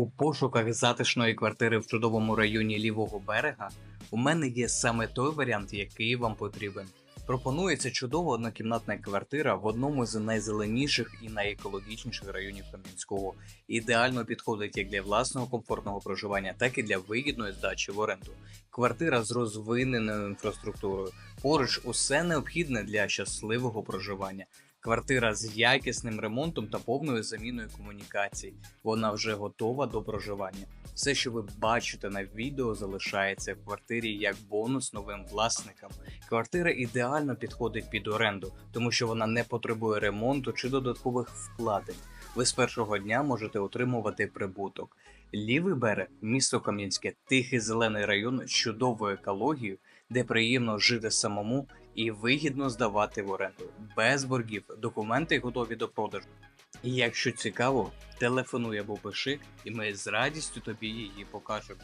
У пошуках затишної квартири в чудовому районі лівого берега у мене є саме той варіант, який вам потрібен. Пропонується чудова однокімнатна квартира в одному з найзеленіших і найекологічніших районів Кам'янського. Ідеально підходить як для власного комфортного проживання, так і для вигідної здачі в оренду. Квартира з розвиненою інфраструктурою. Поруч усе необхідне для щасливого проживання. Квартира з якісним ремонтом та повною заміною комунікацій. Вона вже готова до проживання. Все, що ви бачите на відео, залишається в квартирі як бонус новим власникам. Квартира ідеально підходить під оренду, тому що вона не потребує ремонту чи додаткових вкладень. Ви з першого дня можете отримувати прибуток. Лівий берег, місто Кам'янське, тихий зелений район з екологію, де приємно жити самому і вигідно здавати в оренду. Без боргів, документи готові до продажу. І якщо цікаво, телефонуй або пиши, і ми з радістю тобі її покажемо.